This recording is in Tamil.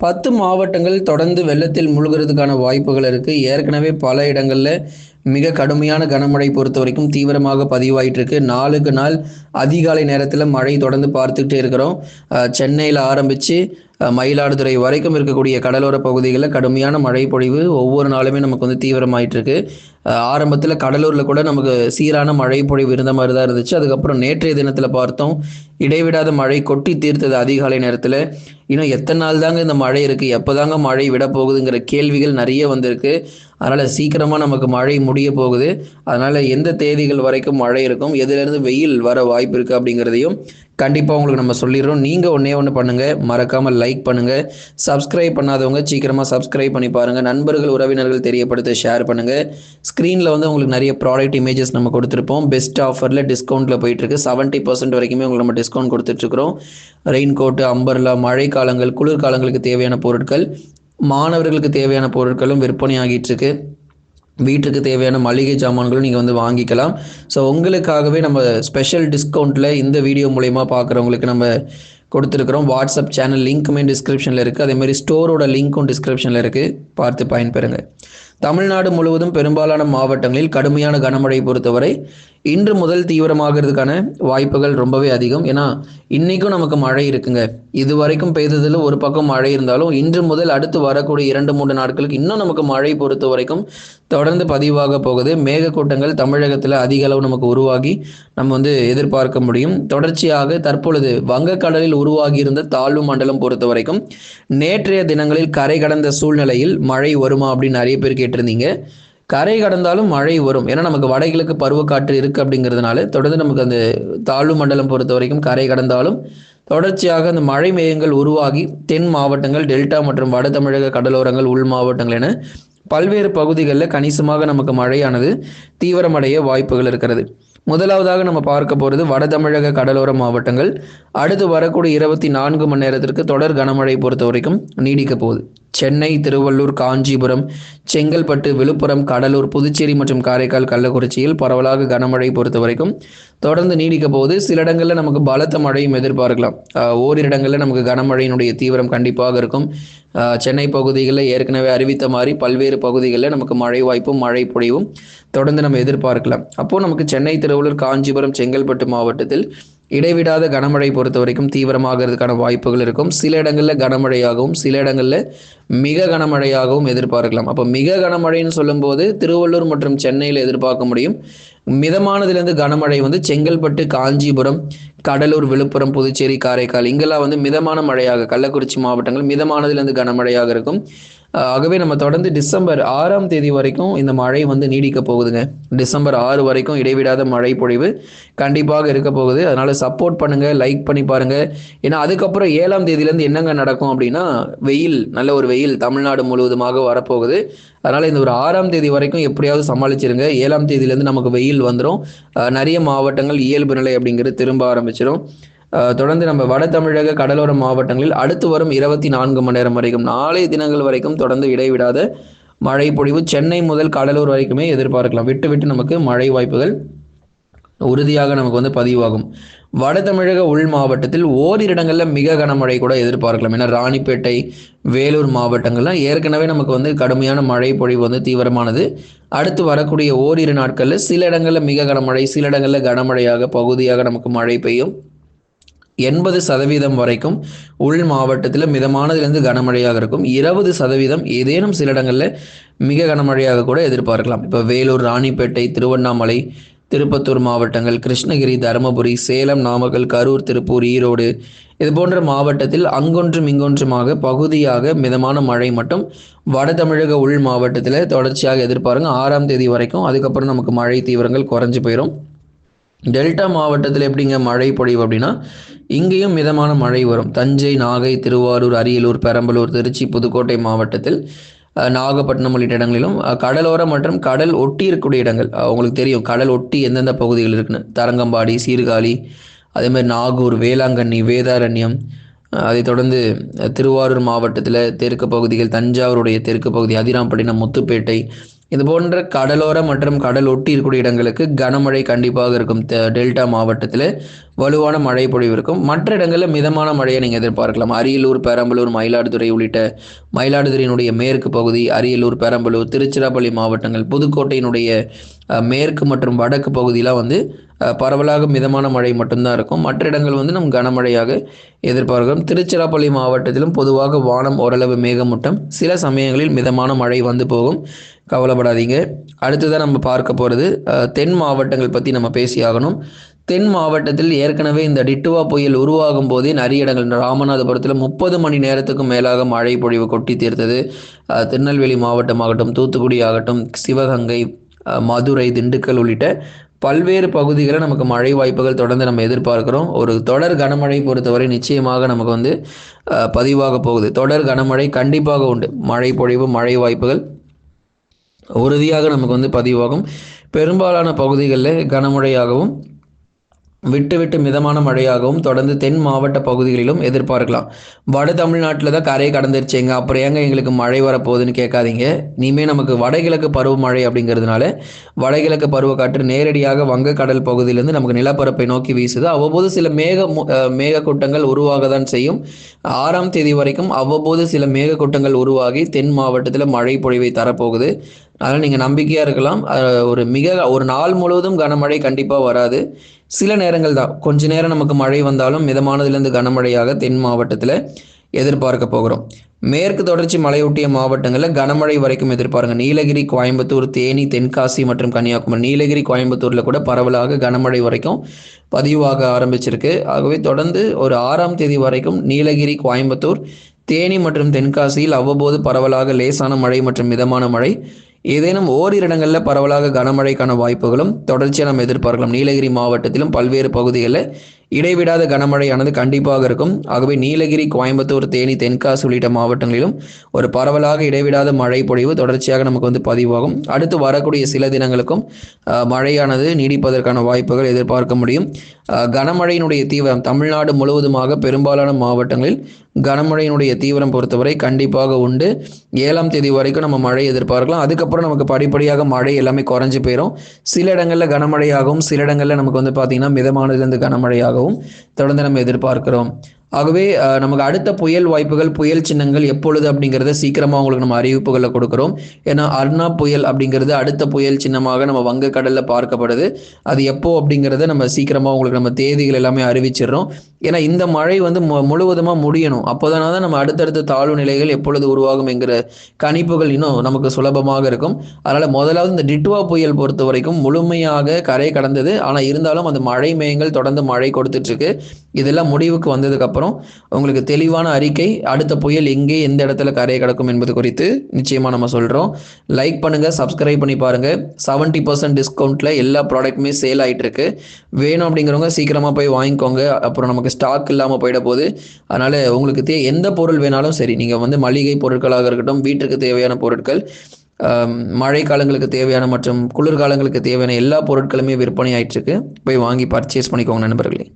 பத்து மாவட்டங்கள் தொடர்ந்து வெள்ளத்தில் மூழ்கிறதுக்கான வாய்ப்புகள் இருக்குது ஏற்கனவே பல இடங்களில் மிக கடுமையான கனமழை பொறுத்த வரைக்கும் தீவிரமாக பதிவாயிட்டு இருக்கு நாளுக்கு நாள் அதிகாலை நேரத்தில் மழை தொடர்ந்து பார்த்துக்கிட்டே இருக்கிறோம். சென்னையில் ஆரம்பித்து மயிலாடுதுறை வரைக்கும் இருக்கக்கூடிய கடலோர பகுதிகளில் கடுமையான மழை பொழிவு ஒவ்வொரு நாளுமே நமக்கு வந்து தீவிரமாயிட்டு இருக்கு ஆரம்பத்தில் கடலூரில் கூட நமக்கு சீரான மழை பொழிவு இருந்த மாதிரி தான் இருந்துச்சு. அதுக்கப்புறம் நேற்றைய தினத்தில் பார்த்தோம் இடைவிடாத மழை கொட்டி தீர்த்தது அதிகாலை நேரத்தில். இன்னும் எத்தனை நாள் தாங்க இந்த மழை இருக்குது எப்போ தாங்க மழை விட போகுதுங்கிற கேள்விகள் நிறைய வந்திருக்கு. அதனால் சீக்கிரமாக நமக்கு மழை முடிய போகுது. அதனால் எந்த தேதிகள் வரைக்கும் மழை இருக்கும் எதுலேருந்து வெயில் வர வாய்ப்பு இருக்குது அப்படிங்கிறதையும் கண்டிப்பாக உங்களுக்கு நம்ம சொல்லிடுறோம். நீங்கள் ஒன்றே ஒன்று பண்ணுங்கள் மறக்காமல் லைக் பண்ணுங்கள் சப்ஸ்கிரைப் பண்ணாதவங்க சீக்கிரமாக சப்ஸ்கிரைப் பண்ணி பாருங்கள் நண்பர்கள் உறவினர்கள் தெரியப்படுத்த ஷேர் பண்ணுங்கள் ஸ்க்ரீனில் வந்து உங்களுக்கு நிறைய ப்ராடக்ட் இமேஜஸ் நம்ம கொடுத்துருப்போம். பெஸ்ட் ஆஃபரில் டிஸ்கவுண்ட்டில் போயிட்டுருக்கு. செவன்ட்டி பர்சன்ட் வரைக்குமே உங்களுக்கு நம்ம டிஸ்கவுண்ட் கொடுத்துட்ருக்குறோம் ரெயின் கோட்டு அம்பர்லா மழை காலங்கள் குளிர்காலங்களுக்கு தேவையான பொருட்கள். மாணவர்களுக்கு தேவையான பொருட்களும் விற்பனையாகிட்டு இருக்கு வீட்டுக்கு தேவையான மளிகை சாமான்களும் நீங்கள் வந்து வாங்கிக்கலாம். ஸோ உங்களுக்காகவே நம்ம ஸ்பெஷல் டிஸ்கவுண்ட்டில் இந்த வீடியோ மூலயமா பார்க்குறவங்களுக்கு நம்ம கொடுத்துருக்குறோம். வாட்ஸ்அப் சேனல் லிங்க்குமே டிஸ்கிரிப்ஷனில் இருக்குது அதேமாதிரி ஸ்டோரோட லிங்க்கும் டிஸ்கிரிப்ஷனில் இருக்குது பார்த்து பயன்பெறுங்க. தமிழ்நாடு முழுவதும் பெரும்பாலான மாவட்டங்களில் கடுமையான கனமழை பொறுத்தவரை இன்று முதல் தீவிரமாகிறதுக்கான வாய்ப்புகள் ரொம்பவே அதிகம். ஏன்னா இன்னைக்கும் நமக்கு மழை இருக்குங்க. இது வரைக்கும் பெய்ததில் ஒரு பக்கம் மழை இருந்தாலும் இன்று முதல் அடுத்து வரக்கூடிய இரண்டு மூன்று நாட்களுக்கு இன்னும் நமக்கு மழை பொறுத்த வரைக்கும் தொடர்ந்து பதிவாக போகுது. மேகக்கூட்டங்கள் தமிழகத்தில் அதிக அளவு நமக்கு உருவாகி நம்ம வந்து எதிர்பார்க்க முடியும். தொடர்ச்சியாக தற்பொழுது வங்கக்கடலில் உருவாகியிருந்த தாழ்வு மண்டலம் பொறுத்த வரைக்கும் நேற்றைய தினங்களில் கரை கடந்த சூழ்நிலையில் மழை வருமா அப்படின்னு நிறைய பேர் கேட்டிருந்தீங்க. கரை கடந்தாலும் மழை வரும். ஏன்னா நமக்கு வடகிழக்கு பருவக்காற்று இருக்கு அப்படிங்கிறதுனால தொடர்ந்து நமக்கு அந்த தாழ்வு மண்டலம் பொறுத்த வரைக்கும் கரை கடந்தாலும் தொடர்ச்சியாக அந்த மழை மேகங்கள் உருவாகி தென் மாவட்டங்கள் டெல்டா மற்றும் வட தமிழக கடலோரங்கள் உள் மாவட்டங்கள் என பல்வேறு பகுதிகளில் கணிசமாக நமக்கு மழையானது தீவிரமடைய வாய்ப்புகள் இருக்கிறது. முதலாவதாக நம்ம பார்க்க போகிறது வட தமிழக கடலோர மாவட்டங்கள். அடுத்து வரக்கூடிய இருபத்தி நான்கு மணி நேரத்திற்கு தொடர் கனமழை பொறுத்த வரைக்கும் நீடிக்க போகுது. சென்னை திருவள்ளூர் காஞ்சிபுரம் செங்கல்பட்டு விழுப்புரம் கடலூர் புதுச்சேரி மற்றும் காரைக்கால் கள்ளக்குறிச்சியில் பரவலாக கனமழை பொறுத்த வரைக்கும் தொடர்ந்து நீடிக்க போது சில இடங்களில் நமக்கு பலத்த மழையும் எதிர்பார்க்கலாம். ஓரிரு இடங்களில் நமக்கு கனமழையினுடைய தீவிரம் கண்டிப்பாக இருக்கும். சென்னை பகுதிகளில் ஏற்கனவே அறிவித்த மாதிரி பல்வேறு பகுதிகளில் நமக்கு மழை வாய்ப்பும் மழை பொழிவும் தொடர்ந்து நம்ம எதிர்பார்க்கலாம். அப்போ நமக்கு சென்னை திருவள்ளூர் காஞ்சிபுரம் செங்கல்பட்டு மாவட்டத்தில் இடைவிடாத கனமழை பொறுத்த வரைக்கும் தீவிரமாகிறதுக்கான வாய்ப்புகள் இருக்கும். சில இடங்களில் கனமழையாகவும் சில இடங்களில் மிக கனமழையாகவும் எதிர்பார்க்கலாம். அப்போ மிக கனமழைன்னு சொல்லும்போது திருவள்ளூர் மற்றும் சென்னையில் எதிர்பார்க்க முடியும். மிதமானதுலேருந்து கனமழை வந்து செங்கல்பட்டு காஞ்சிபுரம் கடலூர் விழுப்புரம் புதுச்சேரி காரைக்கால் இங்கெல்லாம் வந்து மிதமான மழையாக கள்ளக்குறிச்சி மாவட்டங்கள் மிதமானதுலேருந்து கனமழையாக இருக்கும். ஆகவே நம்ம தொடர்ந்து டிசம்பர் ஆறாம் தேதி வரைக்கும் இந்த மழை வந்து நீடிக்க போகுதுங்க. டிசம்பர் ஆறு வரைக்கும் இடைவிடாத மழை பொழிவு கண்டிப்பாக இருக்க போகுது. அதனால சப்போர்ட் பண்ணுங்க லைக் பண்ணி பாருங்க. ஏன்னா அதுக்கப்புறம் ஏழாம் தேதியிலேருந்து என்னங்க நடக்கும் அப்படின்னா வெயில் நல்ல ஒரு வெயில் தமிழ்நாடு முழுவதுமாக வரப்போகுது. அதனால இந்த ஒரு ஆறாம் தேதி வரைக்கும் எப்படியாவது சமாளிச்சிருங்க. ஏழாம் தேதியிலேருந்து நமக்கு வெயில் வந்துடும் நிறைய மாவட்டங்கள் இயல்பு நிலை அப்படிங்கிறது திரும்ப ஆரம்பிச்சிடும் தொடர்ந்து நம்ம வட தமிழக கடலோர மாவட்டங்களில் அடுத்து வரும் இருபத்தி நான்கு மணி நேரம் வரைக்கும் நாளைய தினங்கள் வரைக்கும் தொடர்ந்து இடைவிடாத மழை பொழிவு சென்னை முதல் கடலூர் வரைக்குமே எதிர்பார்க்கலாம். விட்டு விட்டு நமக்கு மழை வாய்ப்புகள் உறுதியாக நமக்கு வந்து பதிவாகும். வட தமிழக உள் மாவட்டத்தில் ஓரிரு இடங்களில் மிக கனமழை கூட எதிர்பார்க்கலாம். ஏன்னா ராணிப்பேட்டை வேலூர் மாவட்டங்கள்லாம் ஏற்கனவே நமக்கு வந்து கடுமையான மழை பொழிவு வந்து தீவிரமானது. அடுத்து வரக்கூடிய ஓரிரு நாட்களில் சில இடங்களில் மிக கனமழை சில இடங்களில் கனமழையாக பகுதியாக நமக்கு மழை பெய்யும். எண்பது சதவீதம் வரைக்கும் உள் மாவட்டத்தில் மிதமானதுலேருந்து கனமழையாக இருக்கும். இருபது சதவீதம் ஏதேனும் சில இடங்களில் மிக கனமழையாக கூட எதிர்பார்க்கலாம். இப்போ வேலூர் ராணிப்பேட்டை திருவண்ணாமலை திருப்பத்தூர் மாவட்டங்கள் கிருஷ்ணகிரி தருமபுரி சேலம் நாமக்கல் கரூர் திருப்பூர் ஈரோடு இது போன்ற மாவட்டத்தில் அங்கொன்றும் இங்கொன்றுமாக பகுதியாக மிதமான மழை மட்டும் வட தமிழக உள் மாவட்டத்தில் தொடர்ச்சியாக எதிர்பாருங்க. ஆறாம் தேதி வரைக்கும் அதுக்கப்புறம் நமக்கு மழை தீவிரங்கள் குறைஞ்சு போயிடும் டெல்டா மாவட்டத்தில் எப்படிங்க மழை பொழிவு அப்படின்னா இங்கேயும் மிதமான மழை வரும். தஞ்சை நாகை திருவாரூர் அரியலூர் பெரம்பலூர் திருச்சி புதுக்கோட்டை மாவட்டத்தில் நாகப்பட்டினம் உள்ளிட்ட இடங்களிலும் கடலோரம் மற்றும் கடல் ஒட்டி இருக்கக்கூடிய இடங்கள். உங்களுக்கு தெரியும் கடல் ஒட்டி எந்தெந்த பகுதிகள் இருக்குன்னு. தரங்கம்பாடி சீர்காழி அதே மாதிரி நாகூர் வேளாங்கண்ணி வேதாரண்யம் அதைத் தொடர்ந்து திருவாரூர் மாவட்டத்தில் தெற்கு பகுதிகள் தஞ்சாவூருடைய தெற்கு பகுதி அதிராம்பட்டினம் முத்துப்பேட்டை இது போன்ற கடலோர மற்றும் கடல் ஒட்டி இருக்கக்கூடிய இடங்களுக்கு கனமழை கண்டிப்பாக இருக்கும். டெல்டா மாவட்டத்தில் வலுவான மழை பொழிவு இருக்கும். மற்ற இடங்களில் மிதமான மழையை நீங்கள் எதிர்பார்க்கலாம். அரியலூர் பெரம்பலூர் மயிலாடுதுறை உள்ளிட்ட மயிலாடுதுறையினுடைய மேற்கு பகுதி அரியலூர் பெரம்பலூர் திருச்சிராப்பள்ளி மாவட்டங்கள் புதுக்கோட்டையினுடைய மேற்கு மற்றும் வடக்கு பகுதியெலாம் வந்து பரவலாக மிதமான மழை மட்டும்தான் இருக்கும். மற்ற இடங்கள் வந்து நம் கனமழையாக எதிர்பார்க்கிறோம். திருச்சிராப்பள்ளி மாவட்டத்திலும் பொதுவாக வானம் ஓரளவு மேகமூட்டம். சில சமயங்களில் மிதமான மழை வந்து போகும். கவலைப்படாதீங்க. அடுத்ததான் நம்ம பார்க்க போகிறது தென் மாவட்டங்கள் பற்றி நம்ம பேசியாகணும் தென் மாவட்டத்தில் ஏற்கனவே இந்த டிட்டுவா புயல் உருவாகும் போதே நிறைய இடங்கள் ராமநாதபுரத்தில் முப்பது மணி நேரத்துக்கும் மேலாக மழை பொழிவு கொட்டி தீர்த்தது. திருநெல்வேலி திருநெல்வேலி மாவட்டமாகட்டும் தூத்துக்குடி ஆகட்டும் சிவகங்கை மதுரை திண்டுக்கல் உள்ளிட்ட பல்வேறு பகுதிகளில் நமக்கு மழை வாய்ப்புகள் தொடர்ந்து நம்ம எதிர்பார்க்கிறோம். ஒரு தொடர் கனமழை பொறுத்தவரை நிச்சயமாக நமக்கு வந்து பதிவாக போகுது. தொடர் கனமழை கண்டிப்பாக உண்டு. மழை பொழிவு மழை வாய்ப்புகள் உறுதியாக நமக்கு வந்து பதிவாகும். பெரும்பாலான பகுதிகளில் கனமழையாகவும் விட்டு விட்டு மிதமான மழையாகவும் தொடர்ந்து தென் மாவட்ட பகுதிகளிலும் எதிர்பார்க்கலாம். வட தமிழ்நாட்டில் தான் கரையை கடந்துருச்சுங்க அப்புறம் ஏங்க எங்களுக்கு மழை வரப்போகுதுன்னு கேட்காதீங்க. இனிமே நமக்கு வடகிழக்கு பருவமழை அப்படிங்கிறதுனால வடகிழக்கு பருவக்காற்று நேரடியாக வங்கக்கடல் பகுதியிலேருந்து நமக்கு நிலப்பரப்பை நோக்கி வீசுது. அவ்வப்போது சில மேக மேகக்கூட்டங்கள் உருவாக தான் செய்யும். ஆறாம் தேதி வரைக்கும் அவ்வப்போது சில மேகக்கூட்டங்கள் உருவாகி தென் மாவட்டத்தில் மழை பொழிவை தரப்போகுது. அதனால் நீங்கள் நம்பிக்கையாக இருக்கலாம். ஒரு மிக ஒரு நாள் முழுவதும் கனமழை கண்டிப்பாக வராது. சில நேரங்கள் தான். கொஞ்ச நேரம் நமக்கு மழை வந்தாலும் மிதமானதுலேருந்து கனமழையாக தென் மாவட்டத்தில் எதிர்பார்க்க போகிறோம். மேற்கு தொடர்ச்சி மலையொட்டிய மாவட்டங்களில் கனமழை வரைக்கும் எதிர்பாருங்க. நீலகிரி கோயம்புத்தூர் தேனி தென்காசி மற்றும் கன்னியாகுமரி. நீலகிரி கோயம்புத்தூரில் கூட பரவலாக கனமழை வரைக்கும் பதிவாக ஆரம்பிச்சிருக்கு. ஆகவே தொடர்ந்து ஒரு ஆறாம் தேதி வரைக்கும் நீலகிரி கோயம்புத்தூர் தேனி மற்றும் தென்காசியில் அவ்வப்போது பரவலாக லேசான மழை மற்றும் மிதமான மழை ஏதேனும் ஓரிரு இடங்களில் பரவலாக கனமழைக்கான வாய்ப்புகளும் தொடர்ச்சியாக நம்ம எதிர்பார்க்கலாம். நீலகிரி மாவட்டத்திலும் பல்வேறு பகுதிகளில் இடைவிடாத கனமழையானது கண்டிப்பாக இருக்கும். ஆகவே நீலகிரி கோயம்புத்தூர் தேனி தென்காசி உள்ளிட்ட மாவட்டங்களிலும் ஒரு பரவலாக இடைவிடாத மழை பொழிவு தொடர்ச்சியாக நமக்கு வந்து பதிவாகும். அடுத்து வரக்கூடிய சில தினங்களுக்கும் மழையானது நீடிப்பதற்கான வாய்ப்புகள் எதிர்பார்க்க முடியும். கனமழையினுடைய தீவிரம் தமிழ்நாடு முழுவதுமாக பெரும்பாலான மாவட்டங்களில் கனமழையினுடைய தீவிரம் பொறுத்தவரை கண்டிப்பாக உண்டு. ஏழாம் தேதி வரைக்கும் நம்ம மழை எதிர்பார்க்கலாம். அதுக்கப்புறம் நமக்கு படிப்படியாக மழை எல்லாமே குறைஞ்சு போயிடும் சில இடங்களில் கனமழையாகவும் சில இடங்களில் நமக்கு வந்து பார்த்திங்கன்னா மிதமானதுலேருந்து கனமழையாகும் வருவதாகவும் தொடர்ந்து நம்ம எதிர்பார்க்கிறோம். ஆகவே நமக்கு அடுத்த புயல் வாய்ப்புகள் புயல் சின்னங்கள் எப்பொழுது அப்படிங்கிறத சீக்கிரமாக உங்களுக்கு நம்ம அறிவிப்புகளை கொடுக்குறோம். ஏன்னா அர்ணா புயல் அப்படிங்கிறது அடுத்த புயல் சின்னமாக நம்ம வங்கக்கடலில் பார்க்கப்படுது. அது எப்போ அப்படிங்கிறத நம்ம சீக்கிரமாக உங்களுக்கு நம்ம தேதிகள் எல்லாமே அறிவிச்சிடுறோம். ஏன்னா இந்த மழை வந்து மு முழுவதுமாக முடியணும். அப்போதானே தான் நம்ம அடுத்தடுத்த தாழ்வு நிலைகள் எப்பொழுது உருவாகும் என்கிற கணிப்புகள் இன்னும் நமக்கு சுலபமாக இருக்கும். அதனால் முதலாவது இந்த டிட்வா புயல் பொறுத்த வரைக்கும் முழுமையாக கரை கடந்தது. ஆனால் இருந்தாலும் அந்த மழை மேயங்கள் தொடர்ந்து மழை கொடுத்துட்டு இருக்கு இதெல்லாம் முடிவுக்கு வந்ததுக்கப்புறம் உங்களுக்கு தெளிவான அறிக்கை அடுத்த புயல் எங்கே எந்த இடத்துல கரையை கடக்கும் என்பது குறித்து நிச்சயமாக நம்ம சொல்கிறோம் லைக் பண்ணுங்கள் சப்ஸ்கிரைப் பண்ணி பாருங்கள் செவன்ட்டி பர்சன்ட் டிஸ்கவுண்ட்டில் எல்லா ப்ராடக்ட்டுமே சேல் ஆயிட்டு இருக்கு வேணும் அப்படிங்கிறவங்க சீக்கிரமாக போய் வாங்கிக்கோங்க. அப்புறம் நமக்கு ஸ்டாக் இல்லாமல் போயிட போகுது. அதனால் உங்களுக்கு தே எந்த பொருள் வேணாலும் சரி நீங்கள் வந்து மளிகை பொருட்களாக இருக்கட்டும் வீட்டுக்கு தேவையான பொருட்கள் மழை காலங்களுக்கு தேவையான மற்றும் குளிர்காலங்களுக்கு தேவையான எல்லா பொருட்களுமே விற்பனை ஆயிட்டு இருக்கு போய் வாங்கி பர்ச்சேஸ் பண்ணிக்கோங்க நண்பர்களே.